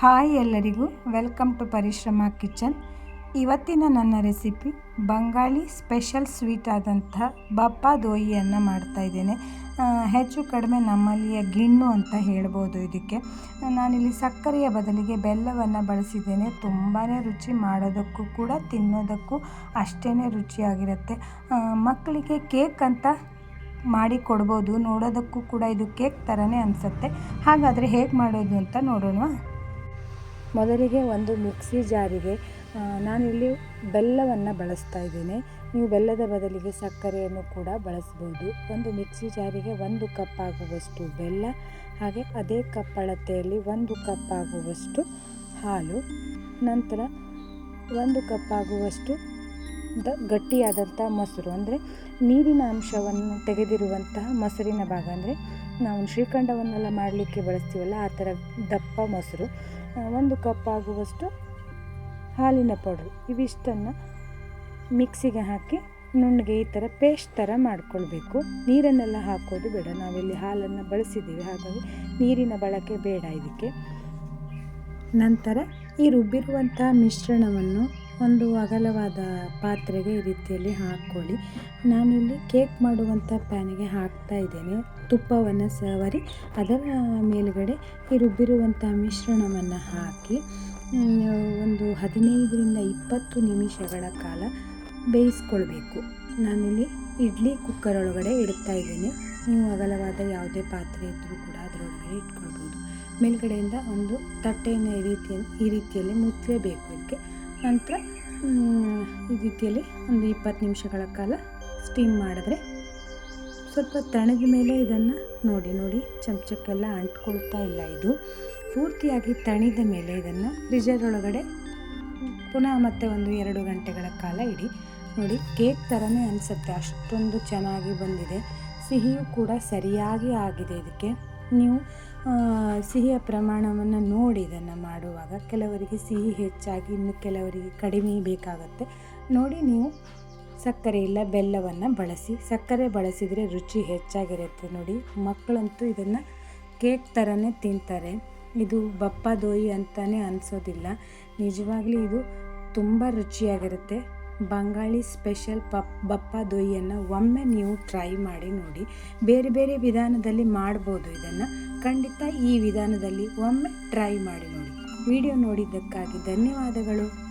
Hi ಎಲ್ಲರಿಗೂ. Welcome to Parishrama kitchen. ಇವತ್ತಿನ ನನ್ನ ರೆಸಿಪಿ ಬಂಗಾಳಿ ಸ್ಪೆಷಲ್ ಸ್ವೀಟ್ ಆದಂಥ ಬಪ್ಪ ದೋಯಿಯನ್ನು ಮಾಡ್ತಾ ಇದ್ದೇನೆ. ಹೆಚ್ಚು ಕಡಿಮೆ ನಮ್ಮಲ್ಲಿಯ ಗಿಣ್ಣು ಅಂತ ಹೇಳ್ಬೋದು ಇದಕ್ಕೆ. ನಾನಿಲ್ಲಿ ಸಕ್ಕರೆಯ ಬದಲಿಗೆ ಬೆಲ್ಲವನ್ನು ಬಳಸಿದ್ದೇನೆ. ತುಂಬಾ ರುಚಿ ಮಾಡೋದಕ್ಕೂ ಕೂಡ ತಿನ್ನೋದಕ್ಕೂ ಅಷ್ಟೇ ರುಚಿಯಾಗಿರುತ್ತೆ. ಮಕ್ಕಳಿಗೆ ಕೇಕ್ ಅಂತ ಮಾಡಿ ಕೊಡ್ಬೋದು ನೋಡೋದಕ್ಕೂ ಕೂಡ ಇದು ಕೇಕ್ ಥರನೇ ಅನಿಸುತ್ತೆ. ಹಾಗಾದರೆ ಹೇಗೆ ಮಾಡೋದು ಅಂತ ನೋಡೋಣ. ಮೊದಲಿಗೆ ಒಂದು ಮಿಕ್ಸಿ ಜಾರಿಗೆ ನಾನಿಲ್ಲಿ ಬೆಲ್ಲವನ್ನು ಬಳಸ್ತಾ ಇದ್ದೇನೆ. ನೀವು ಬೆಲ್ಲದ ಬದಲಿಗೆ ಸಕ್ಕರೆಯನ್ನು ಕೂಡ ಬಳಸ್ಬೋದು. ಒಂದು ಮಿಕ್ಸಿ ಜಾರಿಗೆ ಒಂದು ಕಪ್ ಆಗುವಷ್ಟು ಬೆಲ್ಲ, ಹಾಗೆ ಅದೇ ಕಪ್ ಅಳತೆಯಲ್ಲಿ ಒಂದು ಕಪ್ ಆಗುವಷ್ಟು ಹಾಲು, ನಂತರ ಒಂದು ಕಪ್ ಆಗುವಷ್ಟು ದ ಗಟ್ಟಿಯಾದಂಥ ಮೊಸರು, ಅಂದರೆ ನೀರಿನ ಅಂಶವನ್ನು ತೆಗೆದಿರುವಂತಹ ಮೊಸರಿನ ಭಾಗ, ಅಂದರೆ ನಾವು ಶ್ರೀಖಂಡವನ್ನೆಲ್ಲ ಮಾಡಲಿಕ್ಕೆ ಬಳಸ್ತೀವಲ್ಲ, ಆ ಥರ ದಪ್ಪ ಮೊಸರು. ಒಂದು ಕಪ್ ಆಗುವಷ್ಟು ಹಾಲಿನ ಪೌಡ್ರು. ಇವಿಷ್ಟನ್ನು ಮಿಕ್ಸಿಗೆ ಹಾಕಿ ನುಣ್ಣಗೆ ಈ ಥರ ಪೇಸ್ಟ್ ಥರ ಮಾಡ್ಕೊಳ್ಬೇಕು. ನೀರನ್ನೆಲ್ಲ ಹಾಕೋದು ಬೇಡ. ನಾವಿಲ್ಲಿ ಹಾಲನ್ನು ಬಳಸಿದ್ದೀವಿ, ಹಾಗಾಗಿ ನೀರಿನ ಬಳಕೆ ಬೇಡ ಇದಕ್ಕೆ. ನಂತರ ಈ ರುಬ್ಬಿರುವಂಥ ಮಿಶ್ರಣವನ್ನು ಒಂದು ಅಗಲವಾದ ಪಾತ್ರೆಗೆ ಈ ರೀತಿಯಲ್ಲಿ ಹಾಕ್ಕೊಳ್ಳಿ. ನಾನಿಲ್ಲಿ ಕೇಕ್ ಮಾಡುವಂಥ ಪ್ಯಾನಿಗೆ ಹಾಕ್ತಾ ಇದ್ದೇನೆ. ತುಪ್ಪವನ್ನು ಸವರಿ, ಅದರ ಮೇಲುಗಡೆ ಈ ರುಬ್ಬಿರುವಂಥ ಮಿಶ್ರಣವನ್ನು ಹಾಕಿ ಒಂದು ಹದಿನೈದರಿಂದ ಇಪ್ಪತ್ತು ನಿಮಿಷಗಳ ಕಾಲ ಬೇಯಿಸ್ಕೊಳ್ಬೇಕು. ನಾನಿಲ್ಲಿ ಇಡ್ಲಿ ಕುಕ್ಕರ್ ಒಳಗಡೆ ಇಡ್ತಾ ಇದ್ದೀನಿ. ನೀವು ಅಗಲವಾದ ಯಾವುದೇ ಪಾತ್ರೆ ಇದ್ದರೂ ಕೂಡ ಅದರೊಳಗಡೆ ಇಟ್ಕೊಳ್ಬೋದು. ಮೇಲ್ಗಡೆಯಿಂದ ಒಂದು ತಟ್ಟೆಯನ್ನು ಈ ರೀತಿಯಲ್ಲಿ ಈ ರೀತಿಯಲ್ಲಿ ಮುಚ್ಚಲೇಬೇಕು ಇದಕ್ಕೆ. ನಂತರ ಈ ರೀತಿಯಲ್ಲಿ ಒಂದು ಇಪ್ಪತ್ತು ನಿಮಿಷಗಳ ಕಾಲ ಸ್ಟೀಮ್ ಮಾಡಿದ್ರೆ ಸ್ವಲ್ಪ ತಣದ ಮೇಲೆ ಇದನ್ನು ನೋಡಿ ನೋಡಿ ಚಮಚಕ್ಕೆಲ್ಲ ಅಂಟ್ಕೊಳ್ತಾ ಇಲ್ಲ ಇದು. ಪೂರ್ತಿಯಾಗಿ ತಣಿದ ಮೇಲೆ ಇದನ್ನು ಫ್ರಿಜರ್ ಒಳಗಡೆ ಪುನಃ ಮತ್ತೆ ಒಂದು ಎರಡು ಗಂಟೆಗಳ ಕಾಲ ಇಡಿ. ನೋಡಿ ಕೇಕ್ ಥರನೇ ಅನಿಸುತ್ತೆ, ಅಷ್ಟೊಂದು ಚೆನ್ನಾಗಿ ಬಂದಿದೆ. ಸಿಹಿಯೂ ಕೂಡ ಸರಿಯಾಗಿ ಆಗಿದೆ ಇದಕ್ಕೆ. ನೀವು ಸಿಹಿಯ ಪ್ರಮಾಣವನ್ನು ನೋಡಿ ಇದನ್ನು ಮಾಡುವಾಗ ಕೆಲವರಿಗೆ ಸಿಹಿ ಹೆಚ್ಚಾಗಿ, ಇನ್ನು ಕೆಲವರಿಗೆ ಕಡಿಮೆ ಬೇಕಾಗುತ್ತೆ. ನೋಡಿ ನೀವು ಸಕ್ಕರೆ ಇಲ್ಲ, ಬೆಲ್ಲವನ್ನು ಬಳಸಿ. ಸಕ್ಕರೆ ಬಳಸಿದರೆ ರುಚಿ ಹೆಚ್ಚಾಗಿರುತ್ತೆ ನೋಡಿ. ಮಕ್ಕಳಂತೂ ಇದನ್ನು ಕೇಕ್ ಥರನೇ ತಿಂತಾರೆ. ಇದು ಬಪ್ಪ ದೋಯಿ ಅಂತಲೇ ಅನಿಸೋದಿಲ್ಲ. ನಿಜವಾಗ್ಲೂ ಇದು ತುಂಬ ರುಚಿಯಾಗಿರುತ್ತೆ. ಬಂಗಾಳಿ ಸ್ಪೆಷಲ್ ಪಪ್ ಬಪ್ಪ ದೊಯ್ಯನ್ನು ಒಮ್ಮೆ ನೀವು ಟ್ರೈ ಮಾಡಿ ನೋಡಿ. ಬೇರೆ ಬೇರೆ ವಿಧಾನದಲ್ಲಿ ಮಾಡ್ಬೋದು ಇದನ್ನು. ಖಂಡಿತ ಈ ವಿಧಾನದಲ್ಲಿ ಒಮ್ಮೆ ಟ್ರೈ ಮಾಡಿ ನೋಡಿ. ವಿಡಿಯೋ ನೋಡಿದ್ದಕ್ಕಾಗಿ ಧನ್ಯವಾದಗಳು.